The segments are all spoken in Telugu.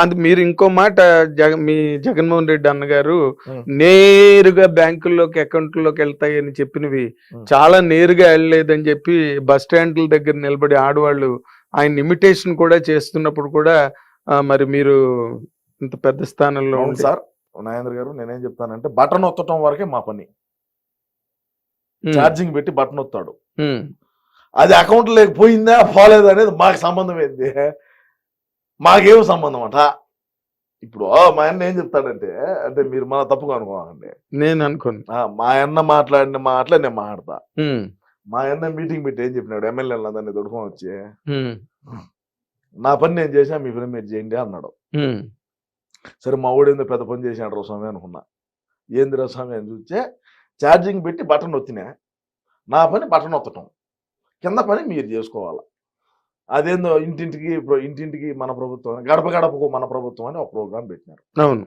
అందు మీరు ఇంకో మాట జగ మీ జగన్మోహన్ రెడ్డి అన్నగారు. నేరుగా బ్యాంకుల్లోకి అకౌంట్లోకి వెళ్తాయని చెప్పినవి. చాలా నేరుగా వెళ్ళలేదని చెప్పి బస్ స్టాండ్ల దగ్గర నిలబడి ఆడవాళ్ళు ఆయన ఇమిటేషన్ కూడా చేస్తున్నప్పుడు కూడా మరి మీరు ఇంత పెద్ద స్థానంలో ఉండి సార్. నాగేంద్ర గారు నేనేం చెప్తానంటే బటన్ ఒత్తటం వరకే మా పని. ఛార్జింగ్ పెట్టి బటన్ ఒత్తాడు. అది అకౌంట్ లేకపోయిందా పోలేదా అనేది మాకు సంబంధం ఏంది? మాకేం సంబంధం అట? ఇప్పుడు మా అన్న ఏం చెప్తాడంటే అంటే మీరు మన తప్పుగా అనుకోవాలండి నేను అనుకోను. మా అన్న మాట్లాడిన మాటలే నేను మాట్లాడతా. మా అన్న మీటింగ్ పెట్టి ఏం చెప్పినాడు? ఎమ్మెల్యేలు అందరినీ దొడుకొని వచ్చి నా పని నేను చేసా మీ పని మీరు చేయండి అన్నాడు. సరే మా ఊడేందో పెద్ద పని చేసినాడు రా స్వామి అనుకున్నా. ఏంది రా స్వామి అని చూస్తే ఛార్జింగ్ పెట్టి బటన్ ఒత్తినా నా పని బటన్ ఒత్తటం కింద పని మీరు చేసుకోవాలి. అదేందో ఇంటింటికి ఇంటింటికి మన ప్రభుత్వం గడప గడపకు మన ప్రభుత్వం అని ఒక ప్రోగ్రాం పెట్టినారు. అవును.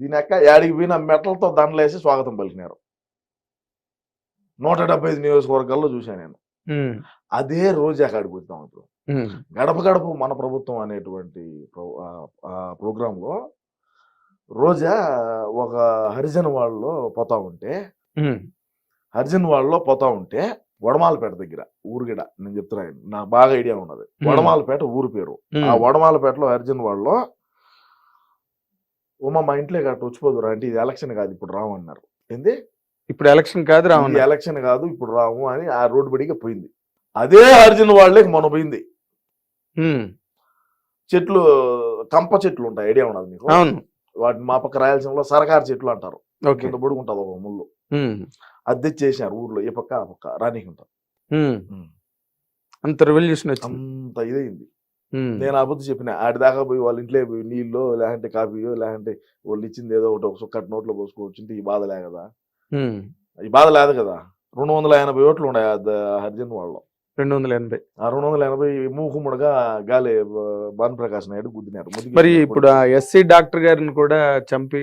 దీని యొక్క యాడికి పోయిన మెటలతో దండలేసి స్వాగతం పలికినారు. నూట డెబ్బై ఐదు నియోజకవర్గాల్లో చూశాను నేను. అదే రోజు అక్కడికి వచ్చాం ఇప్పుడు. గడప గడప మన ప్రభుత్వం అనేటువంటి ప్రోగ్రాంలో రోజా ఒక హరిజన్ వాళ్ళలో పోతా ఉంటే హరిజన్ వాళ్ళలో పోతా ఉంటే వడమాలపేట దగ్గర ఊరుగిడ నేను చెప్తున్నాను నాకు బాగా ఐడియా ఉన్నది. వడమాలపేట ఊరు పేరు. ఆ వడమాలపేటలో హరిజన్ వాళ్ళలో ఉమా మా ఇంట్లో గట్ట వచ్చిపోదురా అంటే ఇది ఎలక్షన్ కాదు ఇప్పుడు రాము అన్నారు. ఏంది? ఇప్పుడు ఎలక్షన్ కాదు రావణ ఎలక్షన్ కాదు ఇప్పుడు రాము అని ఆ రోడ్డు బడిగా పోయింది. అదే హరిజన్ వాళ్ళే మొన్న పోయింది. చెట్లు కంప చెట్లు ఉంటాయి ఐడియా ఉన్నది మీకు అవును. వాటిని మా పక్క రాయలసీమలో సరకారు చెట్లు అంటారు. కింద బొడుగుంటుంది ఒక ముళ్ళు. ఉం, అది తెచ్చేసారు ఊర్లో ఈ పక్క ఆ పక్క రానికి ఉంటుంది ఉం. ఉం. అంత రెవల్యూషన్ అంత ఇదైంది నేను అబద్ధం చెప్పిన ఆడి దాకా పోయి వాళ్ళ ఇంట్లో పోయి నీళ్ళు లేదంటే కాఫీయో లేదంటే వాళ్ళు ఇచ్చింది ఏదో ఒకటి ఒక సుక్కటి నోట్లో పోసుకోవచ్చు ఈ బాధ లే కదా. ఈ బాధ లేదు కదా. రెండు వందల ఎనభై ఓట్లు ఉన్నాయి హరిజన్ వాళ్ళు రెండు వందల ఎనభై. ఆ రెండు వందల ఎనభై మూకుముడుగా గాలి బ- భాను ప్రకాష్ నాయుడు గుద్దినారు. మరి ఇప్పుడు ఎస్సీ డాక్టర్ గారిని కూడా చంపి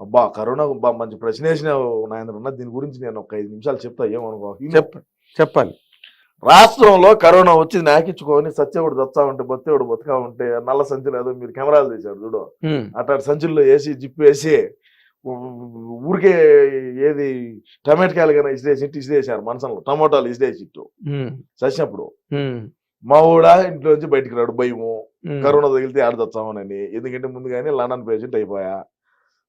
అబ్బా కరోనా బా మంచి ప్రశ్న వేసినావు నాయన దీని గురించి నేను ఒక ఐదు నిమిషాలు చెప్తా ఏమనుకో? చెప్ప చెప్పాలి. రాష్ట్రంలో కరోనా వచ్చి నాకించుకొని సత్యవుడు దత్తా ఉంటే బత్తేవుడు బతుకా ఉంటే నల్ల సంచులు ఏదో మీరు కెమెరాలు తీశారు చూడు. ఉమ్, అట్లాంటి సంచుల్లో వేసి జిప్పు వేసి ఊరికే ఏది టమాటకాయలు కానీ ఇసిరేసి ఇటు ఇసిరేసారు మనసంలో. టమోటాలు ఇసిరేసి ఇట్టు ఉమ్, చచ్చినప్పుడు మా ఊడ ఇంట్లోంచి బయటికి రాడు భయము. కరోనా తగిలితే ఆడదొచ్చామనని ఎందుకంటే ముందుగానే లండన్ పేషెంట్ అయిపోయా.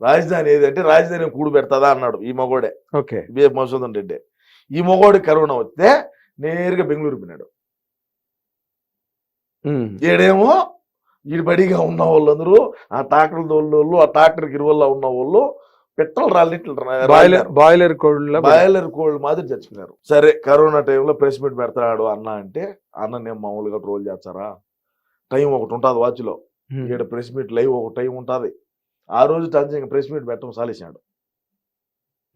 రాజధాని ఏదంటే రాజధాని కూడు పెడతాదా అన్నాడు ఈ మగోడే. ఓకే. బి. మోసూదన్ రెడ్డి. ఈ మగోడి కరోనా వస్తే నేరుగా బెంగళూరు పోయినాడు. ఉమ్, ఈడేమో ఈడు బడిగా ఉన్న వాళ్ళందరూ ఆ ట్రాక్టర్ దోళ్ళు ఆ ట్రాక్టర్ గిరువల్లో ఉన్న వాళ్ళు పెట్రోల్ రాలిట్లు బాయిలర్ కోడ్ల బాయిలర్ కోల్డ్ మాదిరి చచ్చిపోయినారు. సరే కరోనా టైంలో ప్రెస్ మీట్ పెడతాడు అన్న అంటే అన్న నేను మామూలుగా ట్రోల్ చేస్తారా? టైం ఒకటి ఉంటుంది వాచ్లో. ఇక్కడ ప్రెస్ మీట్ లైవ్ ఒక టైం ఉంటుంది. ఆ రోజు టంచి ప్రెస్ మీట్ పెట్టడం సాలేసాడు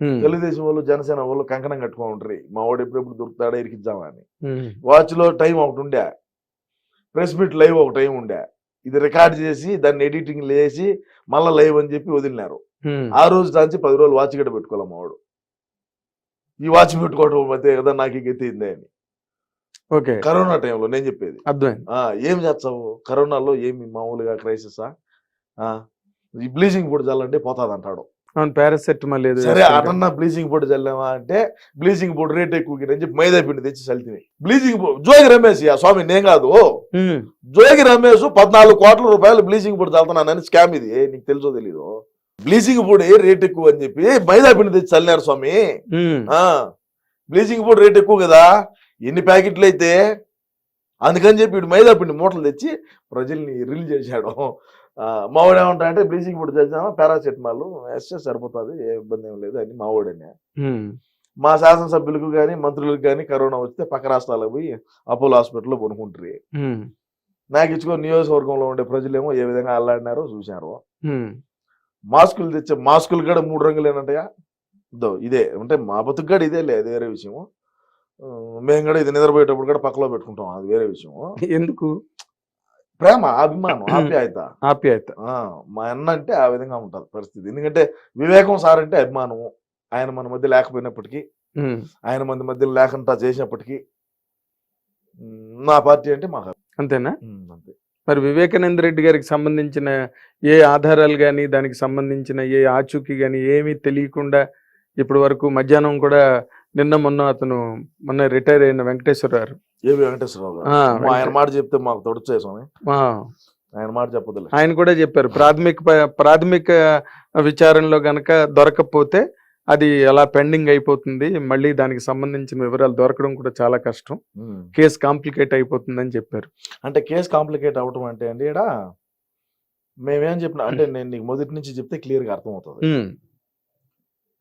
ఉమ్, తెలుగుదేశం వాళ్ళు జనసేన వాళ్ళు కంకణం కట్టుకొని ఉంటారు మా వాడు ఎప్పుడెప్పుడు దొరుకుతాడా ఇరికిద్దామా అని. ఉమ్, వాచ్లో టైం ఒకటి ఉండే. ప్రెస్ మీట్ లైవ్ ఒక టైం ఉండే. ఇది రికార్డ్ చేసి దాన్ని ఎడిటింగ్ లేసి మళ్ళీ లైవ్ అని చెప్పి వదిలినారు. ఆ రోజు దాంచి పది రోజులు వాచ్ గడ్డ పెట్టుకోవాలి మావాడు ఈ వాచ్ పెట్టుకోవడం మధ్య కదా నాకు ఈ గతి అయింది అని. ఓకే. కరోనా టైంలో నేను చెప్పేది. అర్థమైంది. ఏం చేస్తావు? కరోనాలో ఏమి మామూలుగా క్రైసిసా? ఈ బ్లీచింగ్ పొడి చల్లంటే పోతాది అంటాడు పారాసెటమాల్ ఏదో సరే. అటన్నా బ్లీచింగ్ పొడి చల్లామా అంటే బ్లీచింగ్ పొడి రేట్ ఎక్కువ అని చెప్పి మైదా పిండి తెచ్చి చల్లితిని బ్లీచింగ్ పొడి జోగి రమేష్ ఆ స్వామి నేను కాదు. జోగి రమేష్ పద్నాలుగు కోట్ల రూపాయలు బ్లీచింగ్ పొడి చల్లుతున్నానని స్కామ్ ఇది. నీకు తెలుసో తెలీదు? బ్లీచింగ్ పొడి రేట్ ఎక్కువ అని చెప్పి మైదా పిండి తెచ్చి చల్లినారు స్వామి. బ్లీచింగ్ పౌడర్ రేట్ ఎక్కువ కదా. ఎన్ని ప్యాకెట్లు అయితే? అందుకని చెప్పి మైదా పిండి మూటలు తెచ్చి ప్రజల్ని రిల్ చేశాడు. మావాడు ఏమంటా అంటే బ్లీచింగ్ పౌడర్ చేద్దామా? పారాసెటమాల్. వేస్తే సరిపోతుంది ఏ ఇబ్బంది ఏం లేదు అని మావాడని. మా శాసనసభ్యులకు కానీ మంత్రులకు కానీ కరోనా వస్తే పక్క రాష్ట్రాలకు పోయి అపోలో హాస్పిటల్లో కొనుక్కుంటారు. నాకు ఇచ్చుకో నియోజకవర్గంలో ఉండే ప్రజలేమో ఏ విధంగా అల్లాడినారో చూశారు. మాస్కులు తెచ్చే మాస్కులు కూడా మూడు రంగులు ఏంటంటయా ఇదో. అంటే మా బతుకు కూడా ఇదే లేదు వేరే విషయము. మేము కూడా ఇది నిద్రపోయేటప్పుడు కూడా పక్కలో పెట్టుకుంటాం అది వేరే విషయము. ఎందుకు? ప్రేమ అభిమానం ఆప్యాయత. ఆప్యాయత. మా అన్న అంటే ఆ విధంగా ఉంటుంది పరిస్థితి. ఎందుకంటే వివేకం సార్ అంటే అభిమానము. ఆయన మన మధ్య లేకపోయినప్పటికీ ఆయన మన మధ్య లేకుండా చేసినప్పటికీ నా పార్టీ అంటే మాకు అంతేనా? అంతే. మరి వివేకానంద రెడ్డి గారికి సంబంధించిన ఏ ఆధారాలు కానీ దానికి సంబంధించిన ఏ ఆచూకీ కానీ ఏమీ తెలియకుండా ఇప్పటి వరకు మధ్యాహ్నం కూడా నిన్న మొన్న అతను మొన్న రిటైర్ అయిన వెంకటేశ్వరరావు ఏవి వెంకటేశ్వరరావు గారు? ఆయన మాట చెప్తే మాకు తొడుచే స్వామి. ఆయన మాట చెప్పదులే ఆయన కూడా చెప్పారు ప్రాథమిక ప్రాథమిక విచారణలో గనక దొరకకపోతే అది అలా పెండింగ్ అయిపోతుంది మళ్ళీ దానికి సంబంధించిన వివరాలు దొరకడం కూడా చాలా కష్టం. కేసు కాంప్లికేట్ అయిపోతుందని చెప్పారు. అంటే కేసు కాంప్లికేట్ అవటం అంటే అండి ఇక్కడ మేమేం చెప్పిన అంటే నేను నీకు మొదటి నుంచి చెప్తే క్లియర్గా అర్థమవుతుంది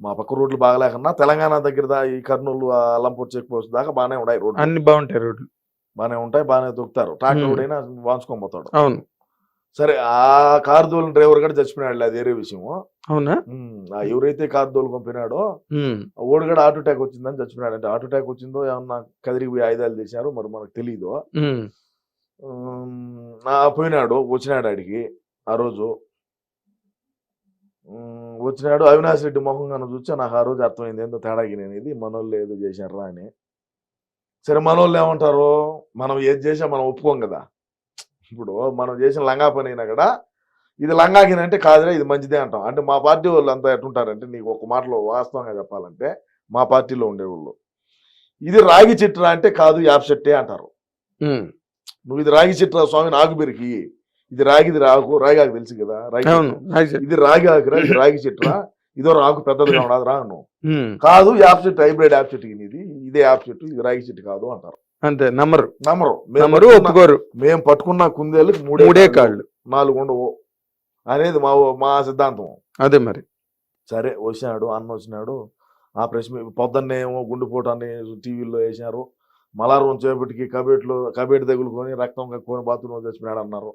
మా పక్క రోడ్లు బాగలేకన్నా తెలంగాణ దగ్గర ఈ కర్నూలు అల్లంపూర్ చెక్ పోస్ట్ దాకా బాగానే ఉన్నాయి రోడ్లు. అన్ని బాగుంటాయి రోడ్లు. బాగానే ఉంటాయి బాగానే దొక్కుతారు ట్రాక్టర్. ఓడైనా వాంచుకొని పోతాడు. అవును. సరే ఆ కారు దోలిన డ్రైవర్ కూడా చచ్చిపోయినాడు అది వేరే విషయము అవునా? ఎవరైతే కారు ఉమ్, ఆ ఓడు కూడా హార్ట్ అటాక్ వచ్చిందని చచ్చిపోయినాడు అంటే హార్ట్ అటాక్ వచ్చిందో ఏమన్నా కదిరికి పోయి ఆయుధాలు చేశారు మరి మనకు తెలియదు పోయినాడు వచ్చినాడు ఆడికి ఆ రోజు. వచ్చినాడు అవినాష్ రెడ్డి మొహం కన్నా చూస్తే నాకు ఆ రోజు అర్థమైంది ఏందో తేడాకి నేను ఇది మనోళ్ళు ఏదో చేశారా అని. సరే మనోళ్ళు ఏమంటారు? మనం ఏది చేసా మనం ఒప్పుకోం కదా. ఇప్పుడు మనం చేసిన లంగా పని అయినా కూడా ఇది లంగాకిన అంటే కాదురా ఇది మంచిదే అంటాం. అంటే మా పార్టీ వాళ్ళు అంతా ఎట్టుంటారంటే నీకు ఒక మాటలో వాస్తవంగా చెప్పాలంటే మా పార్టీలో ఉండేవాళ్ళు. ఇది రాగి చిట్రా అంటే కాదు యాప్ చెట్టే అంటారు. నువ్వు ఇది రాగి చిట్రా స్వామి నాకు బెరికి ఇది రాగిది రాకు రాగి ఆకు తెలుసు కదా రాగి. ఇది రాగి ఆకురా ఇది రాగి చెట్టురా? ఇదో రాకు పెద్దదిగా ఉండదు రా అను కాదు యాప్ చెట్టు హైబ్రిడ్ యాప్ చెట్టు ఇది ఇదే యాప్ చెట్టు ఇది రాగి చెట్టు కాదు అంటారు. అంతే నమ్మరు. నమ్మరు. మేము నమ్మరు ఒప్పుకోరు. మేము పట్టుకున్న కుందేళ్ళకి మూడే మూడే కాళ్ళు, నాలుగు ఉండవు. అనేది మా మా సిద్ధాంతం. అదే మరి. సరే వచ్చినాడు అన్న వచ్చినాడు. ఆ ప్రెస్ మీ- పొద్దున్నే ఏమో గుండెపోటు అని టీవీలో వేసినారు. మలారం చేపటికి కబేట్లు కబేటి తగులుకొని రక్తం కక్కుని బాత్రూంలో చచ్చిపోయాడు అన్నారు.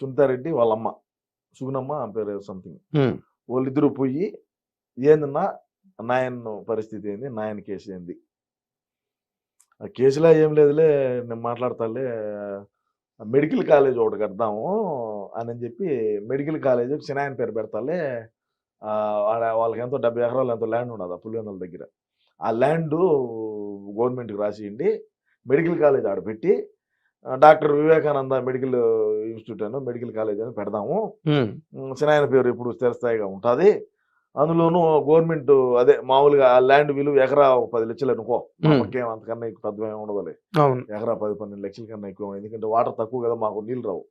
సునీతారెడ్డి వాళ్ళ అమ్మ సుగుణమ్మ పేరు సంథింగ్ వాళ్ళిద్దరూ పోయి ఏందన్నా నాయన్ పరిస్థితి ఏంది? నాయన కేసు ఏంది? ఆ కేసులో ఏం లేదులే నేను మాట్లాడతాలే మెడికల్ కాలేజ్ ఒకటి కడదాము అని చెప్పి మెడికల్ కాలేజ్ చిన్నాయన పేరు పెడతాలే వాళ్ళకి ఎంతో డెబ్బై ఎకరాలు ఎంతో ల్యాండ్ ఉండదు ఆ పులివెందుల దగ్గర. ఆ ల్యాండ్ గవర్నమెంట్కి రాసియండి మెడికల్ కాలేజ్ ఆడ పెట్టి డాక్టర్ వివేకానంద మెడికల్ ఇన్స్టిట్యూట్ అని మెడికల్ కాలేజ్ అని పెడదాము. సినాయన పేరు ఇప్పుడు స్థిరస్థాయిగా ఉంటుంది. అందులోనూ గవర్నమెంట్ అదే మామూలుగా ఆ ల్యాండ్ విలువ ఎకరా ఒక పది లక్షలు అనుకో. మాకేం అంతకన్నా ఎక్కువ పెద్దగా ఉండదులే. ఎకరా పది పన్నెండు లక్షల కన్నా ఎక్కువ ఎందుకంటే వాటర్ తక్కువ కదా మాకు నీళ్ళు రావు.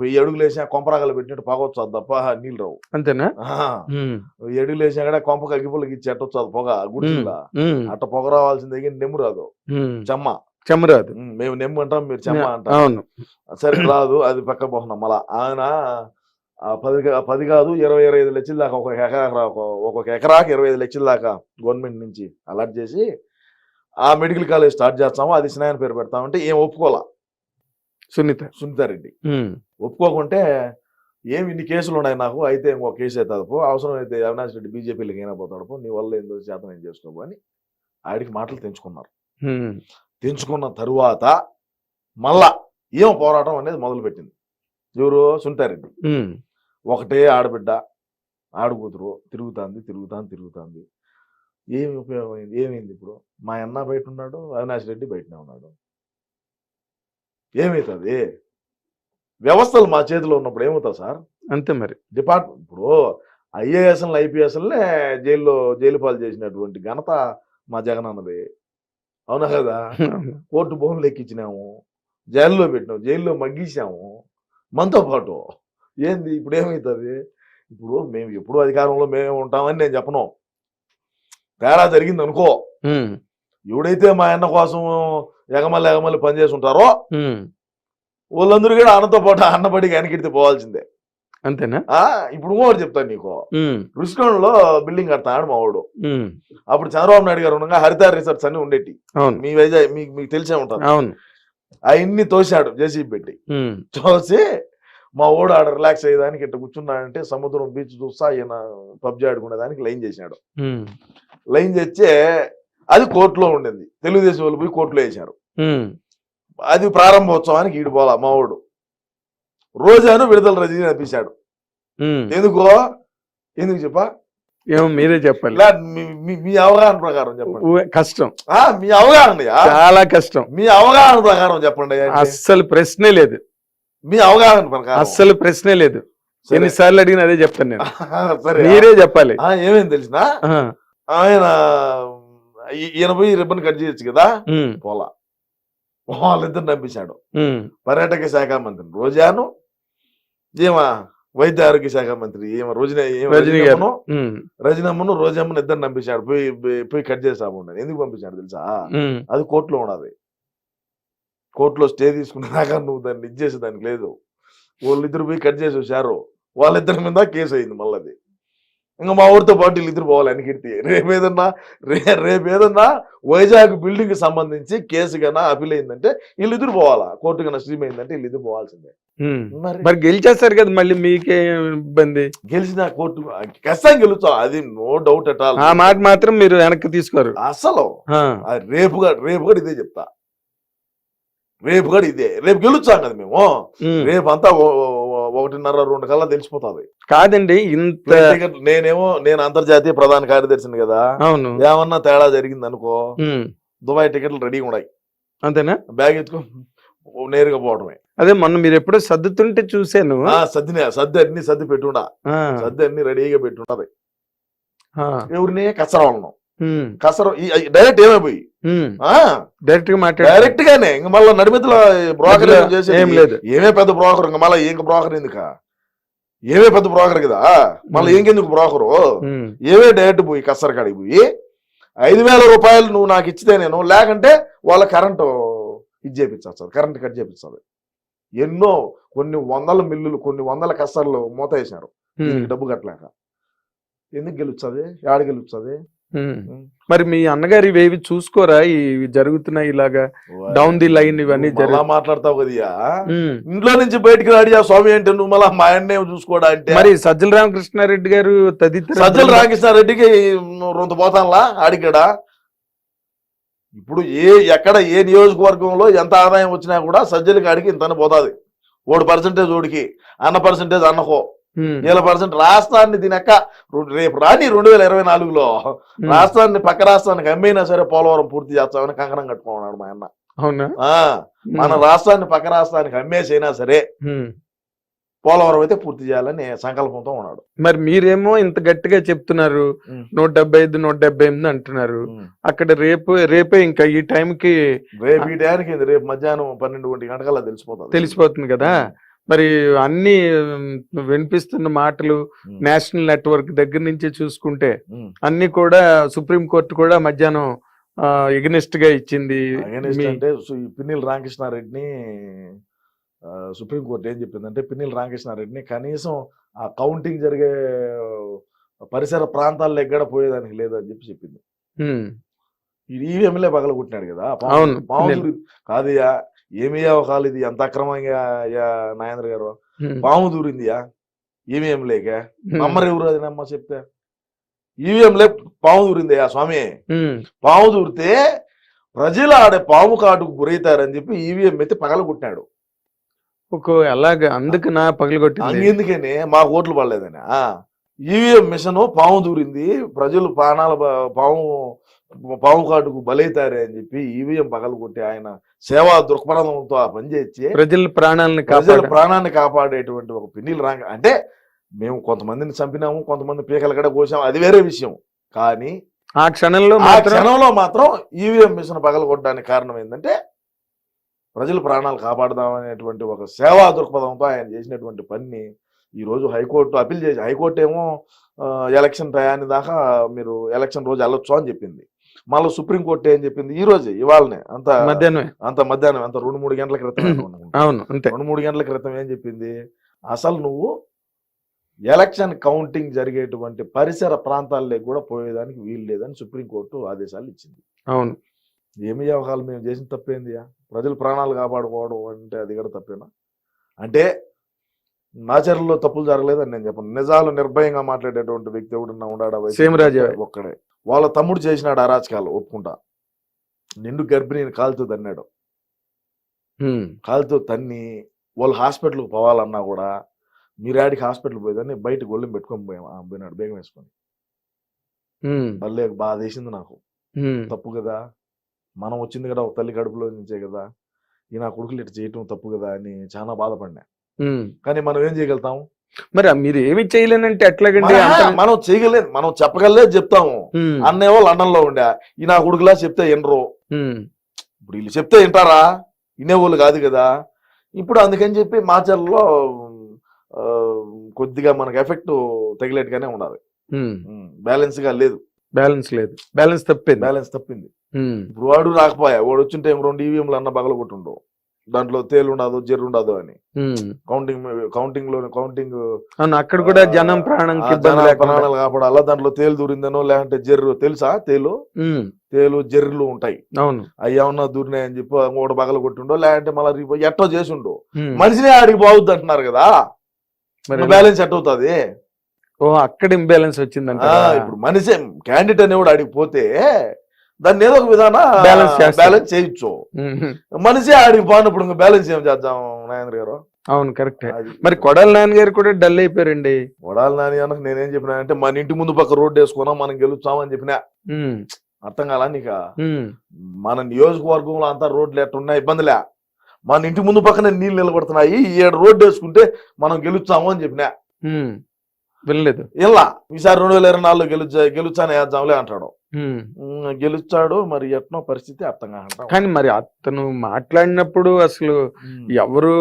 వెయ్యి అడుగులు వేసినా కొంపరాగలు పెట్టినట్టు పగవచ్చు అది తప్ప నీళ్ళు రావు. అంతేనా? వెయ్యి అడుగులు వేసినా కూడా కొంపకి అగ్గిపుల్లకి ఇచ్చి ఎట్టొచ్చు అది పొగ ఉమ్, అట్ట పొగ రావాల్సింది దగ్గర నెమ్ము రాదు. చెమ్మ. చెమరాదు. మేము నెమ్ము అంటాం మీరు చెమ్మ అంటాం అవును. సరే రాదు అది పక్క పోతున్నాం మళ్ళా ఆయన పది పది కాదు ఇరవై ఇరవై ఐదు లక్షల దాకా ఒక ఎకరా ఒక- ఒక్కొక్క ఎకరాకి ఇరవై ఐదు లక్షల దాకా గవర్నమెంట్ నుంచి అలాట్ చేసి ఆ మెడికల్ కాలేజ్ స్టార్ట్ చేస్తాము. అది స్నాయన పేరు పెడతామంటే ఏం ఒప్పుకోలా. సునీత సునీతారెడ్డి ఒప్పుకోకుంటే ఏమి ఇన్ని కేసులు ఉన్నాయి నాకు? అయితే ఇంకో కేసు అవుతుంది పో అవసరం అయితే అవినాష్ రెడ్డి బీజేపీలోకి అయినా పోతాడు. నీ వల్ల ఏందో చేత నేను చేసుకోబో అని ఆడికి మాటలు తెంచుకున్నారు. తెంచుకున్న తరువాత మళ్ళా ఏం పోరాటం అనేది మొదలుపెట్టింది. ఎవరు సునీతారెడ్డి ఉమ్, ఒకటే ఆడబిడ్డ ఆడకూతురు తిరుగుతాంది తిరుగుతాంది తిరుగుతాంది. ఏమి ఉపయోగం అయింది ఏమైంది ఇప్పుడు? మా అన్న బయట ఉన్నాడు అవినాష్ రెడ్డి బయటనే ఉన్నాడు. ఏమవుతుంది వ్యవస్థలు మా చేతిలో ఉన్నప్పుడు ఏమవుతుంది సార్? అంతే మరి. డిపార్ట్మెంట్ ఇప్పుడు ఐఏఎస్ఎల్ ఐపీఎస్ఎల్నే జైల్లో జైలు పాలు చేసినటువంటి ఘనత మా జగన్ అన్నది అవునా కదా? కోర్టు భూములు ఎక్కించినాము జైల్లో పెట్టినాము జైల్లో మగ్గించాము మనతో పాటు. ఏంది? ఇప్పుడు ఏమవుతుంది ఇప్పుడు మేము ఎప్పుడు అధికారంలో మేమే ఉంటామని నేను చెప్పను. తేడా జరిగింది అనుకో ఎవడైతే మా అన్న కోసం ఎగమల్లి ఎగమల్లి పనిచేసి ఉంటారో వాళ్ళందరూ కూడా అన్నతో పాటు అన్నబడికి వెనకెడితే పోవాల్సిందే. అంతేనా? ఆ ఇప్పుడు ఇంకోటి చెప్తాను నీకు. ఉమ్, రుషికొండలో బిల్డింగ్ కడతాడు మా వాడు. ఉమ్, అప్పుడు చంద్రబాబు నాయుడు గారు ఉండగా హరిత రిసర్చ్ అన్ని ఉండేటి. అవును. మీ వైజాగ్ మీకు మీకు తెలిసే ఉంటుంది. అవును. అవన్నీ తోశాడు జేసీబీ పెట్టి. చూసి మా ఓడు ఆడ రిలాక్స్ అయ్యేదానికి ఇట్లా కూర్చున్నాడంటే సముద్రం బీచ్ చూస్తా ఈయన పబ్జి ఆడుకునేదానికి లైన్ చేశాడు ఉమ్, లైన్ చేస్తే అది కోర్టులో ఉండింది. తెలుగుదేశం వాళ్ళు పోయి కోర్టులో వేశారు. ఉమ్, అది ప్రారంభోత్సవానికి ఈడు పోలా మా ఓడు రోజాను విడుదల రజనీ అనిపించాడు. ఎందుకో? ఎందుకు చెప్పా? ఏమో మీరే చెప్పాలి. ఇలా మీ- అవగాహన ప్రకారం చెప్పండి. కష్టం. ఆ, మీ అవగాహన చాలా కష్టం. మీ అవగాహన ప్రకారం చెప్పండి? అస్సలు ప్రశ్నే లేదు. మీ అవగాహన ప్రకారం. అస్సలు ప్రశ్నే లేదు. సరే. ఎన్నిసార్లు అడిగిన అదే చెప్తాను నేను. మీరే చెప్పాలి. ఆ, ఏమేం తెలిసిన? ఆయన ఈయన పోయి రిబ్బన్ కట్ చేయొచ్చు కదా? పోలా. వాళ్ళిద్దరు నంపించాడు ఉమ్, పర్యాటక శాఖ మంత్రి రోజాను ఏమా వైద్య ఆరోగ్య శాఖ మంత్రి ఏమ రోజున ఏమ రజనీ గారు. రజనమ్మను రోజమ్మను ఇద్దరు నంపించాడు. పోయి పోయి- కట్ చేసాము ఎందుకు పంపించాడు తెలుసా? అది కోర్టులో ఉన్నది. కోర్టులో స్టే తీసుకునేదాకా నువ్వు దాన్ని ఇది చేసేదానికి లేదు. వాళ్ళిద్దరు పోయి కట్ చేసి వచ్చారు. వాళ్ళిద్దరి మీద కేసు అయింది మళ్ళీ ఇంకా మా ఊరితో పాటు వీళ్ళిద్దరు పోవాలి వెనకెత్తి రేపు ఏదన్నా రే రేపు ఏదన్నా వైజాగ్ బిల్డింగ్కి సంబంధించి కేసు కన్నా అపీల్ అయిందంటే వీళ్ళిద్దరు పోవాలా? కోర్టు కన్నా స్ట్రీమ్ అయిందంటే వీళ్ళిద్దరు పోవాల్సిందే. మరి గెలిచేస్తారు కదా మళ్ళీ మీకే ఇబ్బంది. గెలిచిన కోర్టు ఖచ్చితంగా గెలుస్తాం. అది నో డౌట్ అట్ ఆల్ ఆ మాట మాత్రం మీరు వెనక్కి తీసుకోరు. అసలు రేపు కూడా రేపు కూడా ఇదే చెప్తా. రేపు కూడా ఇదే. రేపు గెలుచాం కదా మేము. రేపు అంతా ఒకటిన్నర రెండు కల్లా తెలిసిపోతుంది. కాదండి ఇంత నేనేమో నేను అంతర్జాతీయ ప్రధాన కార్యదర్శిని కదా. అవును. ఏమన్నా తేడా జరిగింది అనుకో దుబాయ్ టికెట్లు రెడీగా ఉన్నాయి. అంతేనా? బ్యాగ్ ఎత్తుకో నేరుగా పోవడమే. అదే మొన్న మీరు ఎప్పుడో సర్దుతుంటే చూశాను. ఆ సర్దినే సర్ది అన్ని సర్ది పెట్టుండా. సర్ది అన్ని రెడీగా పెట్టుంటది. ఆ, ఎవరిని? కసర వాళ్ళను కసర డైరెక్ట్ ఏమైపోయి? డైరెక్ట్గా డైరెక్ట్ గానే ఇంక మళ్ళీ నడిమితలో బ్రోకర్ ఏం లేదు. ఏమే పెద్ద బ్రోకర్? ఇంక మళ్ళీ ఇంక బ్రోకర్ ఎందుక? ఏమే పెద్ద బ్రోకర్ కదా? మళ్ళీ ఇంకెందుకు బ్రోకరు? ఏమే డైరెక్ట్ పోయి కస్సర్ కాడికి పోయి ఐదు వేల రూపాయలు నువ్వు నాకు ఇచ్చితే నేను లేకంటే వాళ్ళ కరెంటు ఇది చేపించాలి కరెంట్ కట్ చేపించాలి ఎన్నో కొన్ని వందల మిల్లులు కొన్ని వందల కస్సర్లు మూత వేసినారు డబ్బు కట్టలేక. ఎందుకు గెలుస్తుంది? ఆడ గెలుస్తుంది? మరి మీ అన్నగారు ఇవేవి చూసుకోరా? ఇవి జరుగుతున్నాయి ఇలాగా Down the line ఇవన్నీ మళ్ళా మాట్లాడతావు కదయ్యా. ఇంట్లో నుంచి బయటికి రాడి ఆ స్వామి అంటే నువ్వు మళ్ళా మా అన్నే చూసుకోవడా అంటే? మరి సజ్జల రామకృష్ణారెడ్డి గారు తదితర సజ్జల రామకృష్ణారెడ్డికి రొంత పోతానులా ఆడికడా? ఇప్పుడు ఏ ఎక్కడ ఏ నియోజకవర్గంలో ఎంత ఆదాయం వచ్చినా కూడా సజ్జల కాడికి ఇంతనే పోతాది. ఓడి పర్సెంటేజ్ ఓడికి అన్న పర్సెంటేజ్ అన్నకో. పర్సెంట్ రాష్ట్రాన్ని దీనక్క రేపు రాని రెండు వేల ఇరవై నాలుగులో. రాష్ట్రాన్ని పక్క రాష్ట్రానికి అమ్మైనా సరే పోలవరం పూర్తి చేస్తామని కంకణం కట్టుకున్నాడు మా అన్న. అవునా? ఆ, మన రాష్ట్రాన్ని పక్క రాష్ట్రానికి అమ్మేసైనా సరే. పోలవరం అయితే పూర్తి చేయాలని సంకల్పంతో ఉన్నాడు. మరి మీరేమో ఇంత గట్టిగా చెప్తున్నారు. నూట డెబ్బై ఐదు నూట డెబ్బై ఎనిమిది అంటున్నారు. అక్కడ రేపు రేపే ఇంకా ఈ టైంకి రేపు ఈ ఇది రేపు మధ్యాహ్నం పన్నెండు ఒంటి గంటకల్లా తెలిసిపోతుంది. తెలిసిపోతుంది కదా? మరి అన్ని వినిపిస్తున్న మాటలు. నేషనల్ నెట్వర్క్ దగ్గర నుంచి చూసుకుంటే. అన్ని కూడా సుప్రీం కోర్టు కూడా మధ్యాహ్నం ఎగ్నెస్ట్గా ఇచ్చింది. అంటే పిన్నిల్ రామకృష్ణారెడ్డిని సుప్రీంకోర్టు ఏం చెప్పిందంటే పిన్నిల్ రామకృష్ణారెడ్డిని కనీసం ఆ కౌంటింగ్ జరిగే పరిసర ప్రాంతాల్లో ఎక్కడ పోయేదానికి లేదని చెప్పి చెప్పింది. ఈవీఎంలే పగల కొట్టినాడు కదా ఏమి అవకాలు ఇది? ఎంత అక్రమంగా అయ్యా నాగేంద్ర గారు? పాము దూరిందియా? ఈవీఎం లేక? నమ్మరు ఎవరు అది నమ్మ చెప్తే? ఈవీఎంలే పాము దూరిందయ్యా స్వామి? పాము దూరితే ప్రజలు ఆడే పాము కాటుకు గురవుతారని చెప్పి ఈవీఎం ఎత్తి పగల కొట్టినాడు. ఒక అలాగా అందుకు నా పగలగొట్టింది అందుకనే మా ఓట్లు పడలేదని. ఈవీఎం మిషన్ పాము దూరింది. ప్రజలు ప్రాణాల పాము పాము కాటుకు బలైతారే అని చెప్పి ఈవీఎం పగల కొట్టి ఆయన సేవా దృక్పథంతో ఆ పని చేసి ప్రజల ప్రాణాలను ప్రజల ప్రాణాన్ని కాపాడేటువంటి ఒక పిన్నిలు రాంగ. అంటే మేము కొంతమందిని చంపినాము కొంతమంది పీకలు కూడా కోసాము అది వేరే విషయం. కానీ ఆ క్షణంలో ఆ క్షణంలో మాత్రం ఈవీఎం మిషన్ పగలగొట్టడానికి కారణం ఏంటంటే ప్రజల ప్రాణాలు కాపాడదామనేటువంటి ఒక సేవా దృక్పథంతో ఆయన చేసినటువంటి పనిని ఈ రోజు హైకోర్టు అప్పీల్ చేసి హైకోర్టు ఏమో ఎలక్షన్ టయాన్ని దాకా మీరు ఎలక్షన్ రోజు వెళ్ళొచ్చు అని చెప్పింది. మళ్ళీ సుప్రీంకోర్టు ఏం చెప్పింది? ఈ రోజే ఇవాళనే. అంత మధ్యాహ్నమే. అంత మధ్యాహ్నం అంత రెండు మూడు గంటల క్రితం. అవును అంతే. రెండు మూడు గంటల క్రితం ఏం చెప్పింది? అసలు నువ్వు ఎలక్షన్ కౌంటింగ్ జరిగేటువంటి పరిసర ప్రాంతాల్లోకి కూడా పోయేదానికి వీలు లేదని సుప్రీంకోర్టు ఆదేశాలు ఇచ్చింది. అవును. ఏమి అవకాశాలు మేము చేసిన తప్పేంది ప్రజల ప్రాణాలు కాపాడుకోవడం అంటే అది కూడా తప్పేనా? అంటే నాచర్లో తప్పులు జరగలేదని నేను చెప్పను. నిజాలు నిర్భయంగా మాట్లాడేటువంటి వ్యక్తి ఎవడన్నా ఉన్నాడా. ఒక్కడే. వాళ్ళ తమ్ముడు చేసినాడు అరాచకాలు ఒప్పుకుంటా. నిండు గర్భిణిని కాలుతూ తన్నాడు. కాలుతో తన్ని వాళ్ళు హాస్పిటల్కి పోవాలన్నా కూడా మీరాడికి హాస్పిటల్ పోయేదాన్ని బయట గొల్లెం పెట్టుకొని పోయాం పోయినాడు బేగం వేసుకొని. మళ్ళీ బాధ వేసింది నాకు. తప్పు కదా మనం వచ్చింది కదా ఒక తల్లి కడుపులో నుంచే కదా ఈ నా కొడుకులు ఇట్లా చేయటం తప్పు కదా అని చాలా బాధపడినా. కానీ మనం ఏం చేయగలుగుతాం? మరి మీరు ఏమి చేయలేనంటే ఎట్లాగండి మన- చేయగలేదు మనం చెప్పగలేదు చెప్తాము. అన్నేవో లండన్లో ఉండే. ఈ నా కొడుకులా చెప్తే ఉమ్, ఇప్పుడు వీళ్ళు చెప్తే వింటారా? వినేవాళ్ళు కాదు కదా. ఇప్పుడు అందుకని చెప్పి మాచర్లో కొద్దిగా మనకు ఎఫెక్ట్ తగిలేట్టుగానే ఉండాలి. బ్యాలెన్స్గా లేదు. బ్యాలెన్స్ లేదు. బ్యాలెన్స్ తప్పింది. బ్యాలెన్స్ తప్పింది. ఇప్పుడు వాడు రాకపోయా? వాడు వచ్చింటే రెండు ఈవీఎంలు అన్న బగల కొట్టుండవు దాంట్లో తేలు ఉండదు జెర్రు ఉండదు అని. కౌంటింగ్ కౌంటింగ్లో కౌంటింగ్ అక్కడ కూడా జనం లేకుండా. ప్రాణాలు కాపాడాలా దాంట్లో తేలు దూరిందనో లేదంటే జెర్రు తెలుసా తేలు? తేలు జెర్రులు ఉంటాయి. అవును. అవి ఏమన్నా దూరినాయని చెప్పి మూడు బగల కొట్టుండో లేదంటే మళ్ళీ రిపో- ఎట్టో చేసి ఉండో. మనిషినే ఆడికి బాగుద్ది అంటున్నారు కదా. మరి బ్యాలెన్స్ ఎట్ అవుతుంది? ఓ అక్కడ ఇంబ్యాలెన్స్ వచ్చిందంట ఇప్పుడు మనిషి క్యాండిడేట్ అనేవాడు ఆడికి పోతే దాన్ని ఏదో ఒక విధాన చేస్తారు. బ్యాలెన్స్ చేయొచ్చు మనిషి ఆడికి పోయినప్పుడు ఇంకా బ్యాలెన్స్ ఏం చేద్దాం నాయన గారు? అవును కరెక్టే మరి కొడాల నాన్న గారు కూడా డల్ అయిపోయారండి. వడాలి నాని అన్నకు నేనేం చెప్పినా అంటే మన ఇంటి ముందు పక్క రోడ్డు వేసుకున్నాం మనం గెలుస్తామని చెప్పినా. అర్థం కాలా నీక? మన నియోజకవర్గంలో అంతా రోడ్లు ఎట్టున్నా ఇబ్బందిలే. మన ఇంటి ముందు పక్కన నీళ్ళు నిలబడుతున్నాయి. ఈ ఏడు రోడ్డు వేసుకుంటే మనం గెలుస్తాము అని చెప్పినా వినలేదు. ఇలా ఈసారి రెండు వేల ఇరవై నాలుగులో గెలుచా గెలుచానే వేద్దాంలే అంటాడు. గెలుచాడు మరి ఎట్నో పరిస్థితి అర్థం కాదు కానీ మరి అతను మాట్లాడినప్పుడు అసలు ఎవరు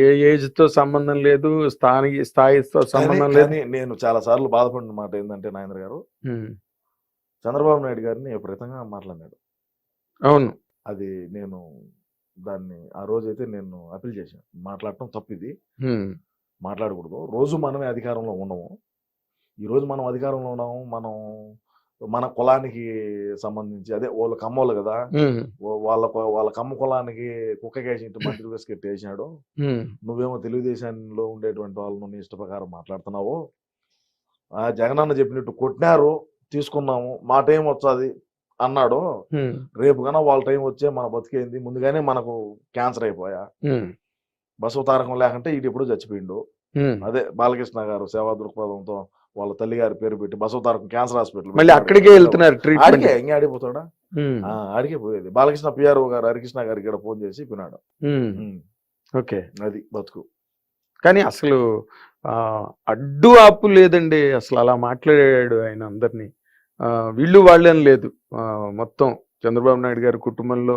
ఏ ఏజ్తో సంబంధం లేదు స్థానిక స్థాయితో సంబంధం లేదు. నేను చాలా సార్లు బాధపడిన మాట ఏంటంటే నాయనర్ గారు చంద్రబాబు నాయుడు గారిని విపరీతంగా మాట్లాడినాడు అవును. అది నేను దాన్ని ఆ రోజు అయితే నేను అప్పీల్ చేశాను మాట్లాడటం తప్పు ఇది ఉమ్, మాట్లాడకూడదు. రోజు మనమే అధికారంలో ఉండము. ఈ రోజు మనం అధికారంలో ఉన్నాము మనం మన కులానికి సంబంధించి అదే వాళ్ళ కమ్మోళ్ళు కదా. వాళ్ళ వాళ్ళ కమ్మ కులానికి కుక్కకేసి ఇంటి మంత్రి బిస్కెట్ వేసినాడు నువ్వేమో తెలుగుదేశంలో ఉండేటువంటి వాళ్ళను నీ ఇష్ట ప్రకారం మాట్లాడుతున్నావు. ఆ జగనన్న చెప్పినట్టు కొట్టినారు తీసుకున్నాము మా టైం వచ్చాది అన్నాడు. రేపు కన్నా వాళ్ళ టైం వచ్చే మన బతికేంది. ముందుగానే మనకు క్యాన్సర్ అయిపోయా. బసవ తారకం లేకుంటే ఈడు ఎప్పుడు చచ్చిపోయిండు. అదే బాలకృష్ణ గారు సేవా దృక్పథంతో వాళ్ళ తల్లి గారి పేరు పెట్టి బసవ తారకం క్యాన్సర్ హాస్పిటల్ మళ్ళీ అక్కడికే వెళ్తున్నారు ఆడికే ఇంకా ఆడిపోతాడా ఆ, ఆడికే పోయేది. బాలకృష్ణ పిఆర్ఓ గారు హరికృష్ణ గారికి ఇక్కడ ఫోన్ చేసి పిన్నాడు ఉమ్, ఓకే. అది బతుకు. కానీ అసలు ఆ, అడ్డు ఆపు లేదండి. అసలు అలా మాట్లాడాడు ఆయన అందరినీ. వీళ్ళు వాళ్ళని లేదు. మొత్తం చంద్రబాబు నాయుడు గారి కుటుంబంలో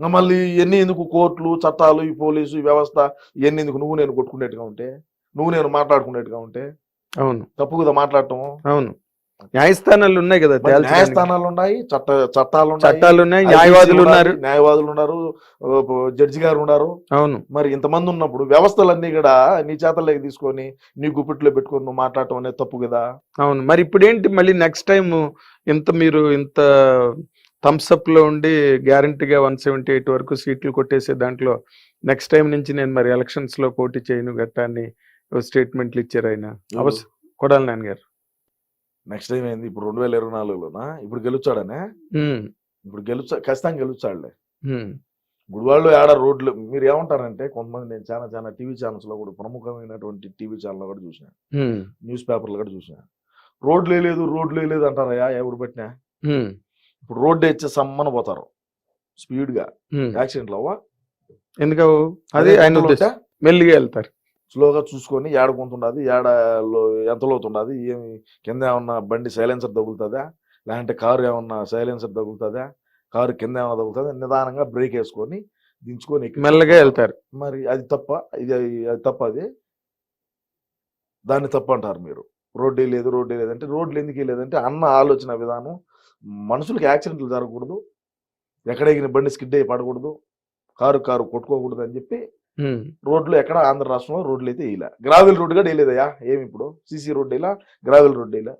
ఇంకా మళ్ళీ ఎన్ని ఎందుకు కోర్టులు చట్టాలు ఈ పోలీసు ఈ వ్యవస్థ ఇవన్నీ ఎందుకు నువ్వు నేను కొట్టుకునేట్టుగా ఉంటే? నువ్వు నేను మాట్లాడుకునేట్టుగా ఉంటే? అవును. తప్పు కదా మాట్లాడటం? అవును. న్యాయస్థానాలు ఉన్నాయి కదా. న్యాయస్థానాలు ఉన్నాయి చట్ట చట్టాలు చట్టాలు ఉన్నాయి న్యాయవాదులు ఉన్నారు న్యాయవాదులు ఉన్నారు జడ్జి గారు ఉన్నారు. అవును. మరి ఇంతమంది ఉన్నప్పుడు వ్యవస్థలన్నీ కూడా నీ చేతల్లోకి తీసుకొని నీ గుప్పిట్లో పెట్టుకొని నువ్వు మాట్లాడటం అనేది తప్పు కదా? అవును. మరి ఇప్పుడు ఏంటి మళ్ళీ నెక్స్ట్ టైం ఇంత మీరు ఇంత థమ్స్ అప్లో ఉండి గ్యారంటీగా వన్ సెవెంటీ ఎయిట్ వరకు సీట్లు కొట్టేసే దాంట్లో నెక్స్ట్ టైం నుంచి నేను మరి ఎలక్షన్స్లో పోటీ చేయను గట్టా అని స్టేట్మెంట్లు ఇచ్చారు ఆయన. అవస కొడాలి నాన్నగారు. నెక్స్ట్ టైం ఏంది? ఇప్పుడు రెండు వేల ఇరవై నాలుగులోనా? ఇప్పుడు గెలుచాడనే? ఇప్పుడు గెలుచా ఖచ్చితంగా గెలుచాడులే. గుడివాళ్ళు ఆడ రోడ్లు మీరు ఏమంటారంటే కొంతమంది నేను చాలా చాలా టీవీ ఛానల్స్లో కూడా ప్రముఖమైనటువంటి టీవీ ఛానల్ కూడా చూసిన. న్యూస్ పేపర్లు కూడా చూసిన. రోడ్లు లేదు రోడ్లు లేదు అంటారయ్యా ఎవరు పెట్టినా? ఇప్పుడు రోడ్డు ఇచ్చే సమ్మన పోతారు. స్పీడ్గా. యాక్సిడెంట్లు అవ్వా? ఎందుకు అది ఆయన మెల్లిగా వెళ్తారు. స్లోగా చూసుకొని ఏడ కొంతుండదు ఏడ ఎంత లోతుండదు ఏమి కింద ఏమన్నా బండి సైలెన్సర్ తగులుతుందా? లేదంటే కారు ఏమన్నా సైలెన్సర్ తగులుతుందా? కారు కింద ఏమన్నా తగులుతుందా? నిదానంగా బ్రేక్ వేసుకొని దించుకొని మెల్లగా వెళ్తారు. మరి అది తప్ప ఇది అది తప్ప అది దాన్ని తప్ప అంటారు మీరు. రోడ్డు లేదు రోడ్డు లేదంటే రోడ్లు ఎందుకు లేదంటే అన్న ఆలోచన విధానం మనుషులకి యాక్సిడెంట్లు జరగకూడదు. ఎక్కడ ఎగిన బండి స్కిడ్ అయ్యి పడకూడదు. కారు కారు కొట్టుకోకూడదు అని చెప్పి రోడ్లు ఎక్కడ ఆంధ్ర రాష్ట్రంలో రోడ్లు అయితే ఇలా గ్రావెల్ రోడ్ కూడా వేయలేదయ్యా. ఏమి ఇప్పుడు? సీసీ రోడ్ ఇలా గ్రావెల్ రోడ్ ఇలా